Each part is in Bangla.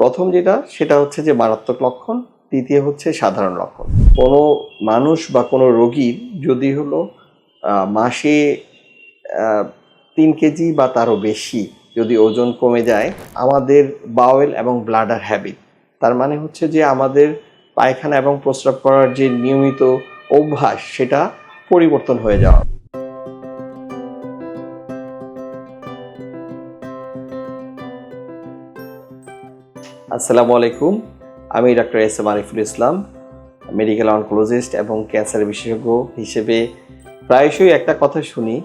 প্রথম যেটা, সেটা হচ্ছে যে মারাত্মক লক্ষণ, দ্বিতীয় হচ্ছে সাধারণ লক্ষণ। কোনো মানুষ বা কোনো রোগীর যদি হলো মাসে তিন কেজি বা তারও বেশি যদি ওজন কমে যায়, আমাদের বাওয়েল এবং ব্লাডার হ্যাবিট। তার মানে হচ্ছে যে আমাদের পায়খানা এবং প্রস্রাব করার যে নিয়মিত অভ্যাস, সেটা পরিবর্তন হয়ে যাওয়া। আসসালামু আলাইকুম। আমি doctor S M Ariful Islam medical oncologist এবং ক্যান্সার বিশেষজ্ঞ হিসেবে প্রায়শই একটা কথা শুনি।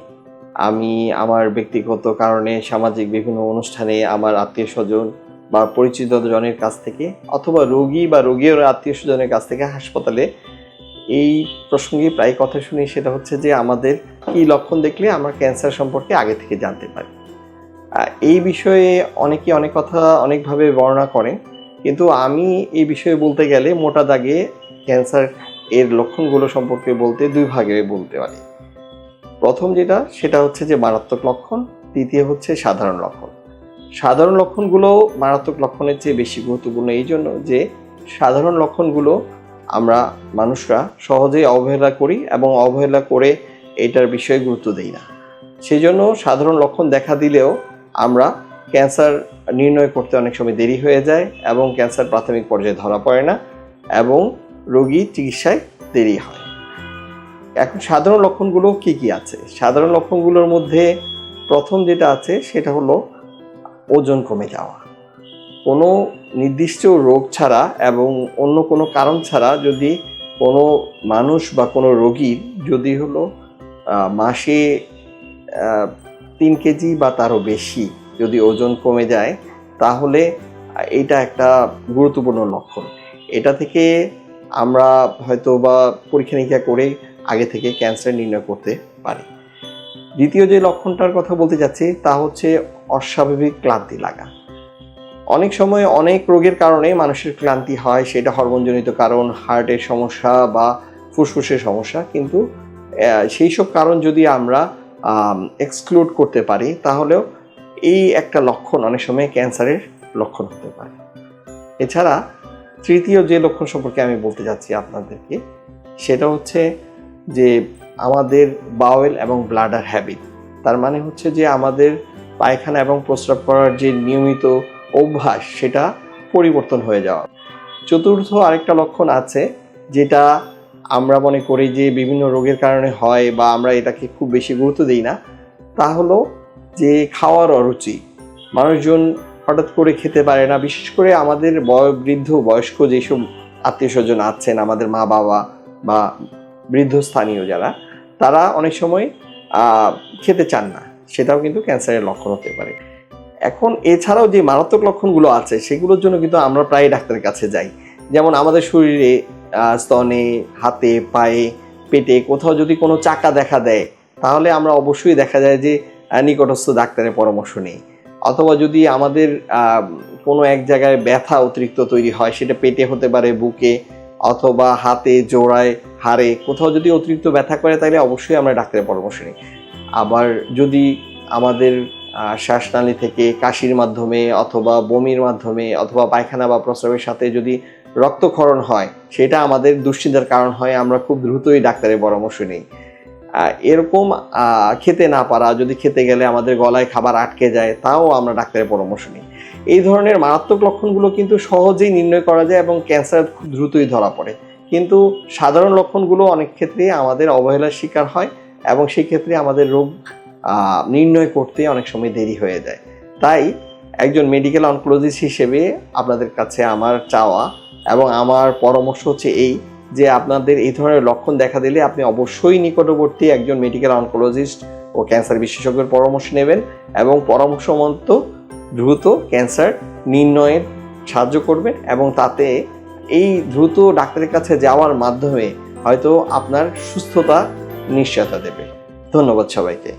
আমি আমার ব্যক্তিগত কারণে, সামাজিক বিভিন্ন অনুষ্ঠানে আমার আত্মীয় স্বজন বা পরিচিত জনের কাছ থেকে অথবা রোগী বা রোগীর আত্মীয় স্বজনের কাছ থেকে হাসপাতালে এই প্রসঙ্গে প্রায় কথা শুনি, সেটা হচ্ছে যে আমাদের কি লক্ষণ দেখলে আমরা ক্যান্সার সম্পর্কে আগে থেকে জানতে পারি। এই বিষয়ে অনেকে অনেক কথা অনেকভাবে বর্ণনা করেন, কিন্তু আমি এই বিষয়ে বলতে গেলে মোটা দাগে ক্যান্সার এর লক্ষণগুলো সম্পর্কে বলতে দুই ভাগে বলতে পারি। প্রথম যেটা, সেটা হচ্ছে যে মারাত্মক লক্ষণ, দ্বিতীয় হচ্ছে সাধারণ লক্ষণ। সাধারণ লক্ষণগুলো মারাত্মক লক্ষণের চেয়ে বেশি গুরুত্বপূর্ণ এই জন্য যে, সাধারণ লক্ষণগুলো আমরা মানুষরা সহজেই অবহেলা করি এবং অবহেলা করে এটার বিষয়ে গুরুত্ব দিই না। সেই জন্য সাধারণ লক্ষণ দেখা দিলেও আমরা ক্যান্সার নির্ণয় করতে অনেক সময় দেরি হয়ে যায় এবং ক্যান্সার প্রাথমিক পর্যায়ে ধরা পড়ে না এবং রোগী চিকিৎসায় দেরি হয়। এখন সাধারণ লক্ষণগুলো কি কি আছে? সাধারণ লক্ষণগুলোর মধ্যে প্রথম যেটা আছে সেটা হলো ওজন কমে যাওয়া। কোনো নির্দিষ্ট রোগ ছাড়া এবং অন্য কোনো কারণ ছাড়া যদি কোনো মানুষ বা কোনো রোগীর যদি হলো মাসে তিন কেজি বা তারও বেশি যদি ওজন কমে যায়, তাহলে এটা একটা গুরুত্বপূর্ণ লক্ষণ। এটা থেকে আমরা হয়তো বা পরীক্ষা নিরীক্ষা করে আগে থেকে ক্যান্সার নির্ণয় করতে পারি। দ্বিতীয় যে লক্ষণটার কথা বলতে যাচ্ছি, তা হচ্ছে অস্বাভাবিক ক্লান্তি লাগা। অনেক সময় অনেক রোগের কারণে মানুষের ক্লান্তি হয়, সেটা হরমোনজনিত কারণ, হার্টের সমস্যা বা ফুসফুসের সমস্যা, কিন্তু সেই সব কারণ যদি আমরা এক্সক্লুড করতে পারি, তাহলেও এই একটা লক্ষণ অনেক সময় ক্যান্সারের লক্ষণ হতে পারে। এছাড়া তৃতীয় যে লক্ষণ সম্পর্কে আমি বলতে যাচ্ছি আপনাদেরকে, সেটা হচ্ছে যে আমাদের বাওয়েল এবং ব্লাডার হ্যাবিট তার মানে হচ্ছে যে আমাদের পায়খানা এবং প্রস্রাব করার যে নিয়মিত অভ্যাস, সেটা পরিবর্তন হয়ে যাওয়া। চতুর্থ আরেকটা লক্ষণ আছে, যেটা আমরা মনে করি যে বিভিন্ন রোগের কারণে হয় বা আমরা এটাকে খুব বেশি গুরুত্ব দিই না, তা হলো যে খাওয়ার অরুচি। মানুষজন হঠাৎ করে খেতে পারে না, বিশেষ করে আমাদের বয়োবৃদ্ধ, বয়স্ক যেসব আত্মীয় স্বজন আছেন, আমাদের মা বাবা বা বৃদ্ধ স্থানীয় যারা, তারা অনেক সময় খেতে চান না। সেটাও কিন্তু ক্যান্সারের লক্ষণ হতে পারে। এখন এছাড়াও যে মারাত্মক লক্ষণগুলো আছে, সেগুলোর জন্য কিন্তু আমরা প্রায় ডাক্তারের কাছে যাই। যেমন আমাদের শরীরে স্তনে, হাতে, পায়ে, পেটে কোথাও যদি কোনো চাকা দেখা দেয়, তাহলে আমরা অবশ্যই দেখা যায় যে নিকটস্থ ডাক্তারের পরামর্শ নেই। অথবা যদি আমাদের কোনো এক জায়গায় ব্যথা অতিরিক্ত তৈরি হয়, সেটা পেটে হতে পারে, বুকে অথবা হাতে, জোড়ায়, হাড়ে, কোথাও যদি অতিরিক্ত ব্যথা করে, তাহলে অবশ্যই আমরা ডাক্তারের পরামর্শ নিই। আবার যদি আমাদের শ্বাসনালী থেকে কাশির মাধ্যমে অথবা বমির মাধ্যমে অথবা পায়খানা বা প্রস্রাবের সাথে যদি রক্তক্ষরণ হয়, সেটা আমাদের দুশ্চিন্তার কারণ হয়, আমরা খুব দ্রুতই ডাক্তারের পরামর্শ নিই। এরকম খেতে না পারা, যদি খেতে গেলে আমাদের গলায় খাবার আটকে যায়, তাও আমরা ডাক্তারের পরামর্শ নিই। এই ধরনের মারাত্মক লক্ষণগুলো কিন্তু সহজেই নির্ণয় করা যায় এবং ক্যান্সার খুব দ্রুতই ধরা পড়ে। কিন্তু সাধারণ লক্ষণগুলো অনেক ক্ষেত্রে আমাদের অবহেলার শিকার হয় এবং সেই ক্ষেত্রে আমাদের রোগ নির্ণয় করতে অনেক সময় দেরি হয়ে যায়। তাই একজন মেডিকেল অনকোলজিস্ট হিসেবে আপনাদের কাছে আমার চাওয়া এবং আমার পরামর্শ হচ্ছে এই যে আপনাদের এই ধরনের লক্ষণ দেখা দিলে আপনি অবশ্যই নিকটবর্তী একজন মেডিকেল অনকোলজিস্ট ও ক্যান্সার বিশেষজ্ঞের পরামর্শ নেবেন এবং পরামর্শ মন্ত দ্রুত ক্যান্সার নির্ণয়ের সাহায্য করবেন এবং তাতে এই দ্রুত ডাক্তারের কাছে যাওয়ার মাধ্যমে হয়তো আপনার সুস্থতা নিশ্চয়তা দেবে। ধন্যবাদ সবাইকে।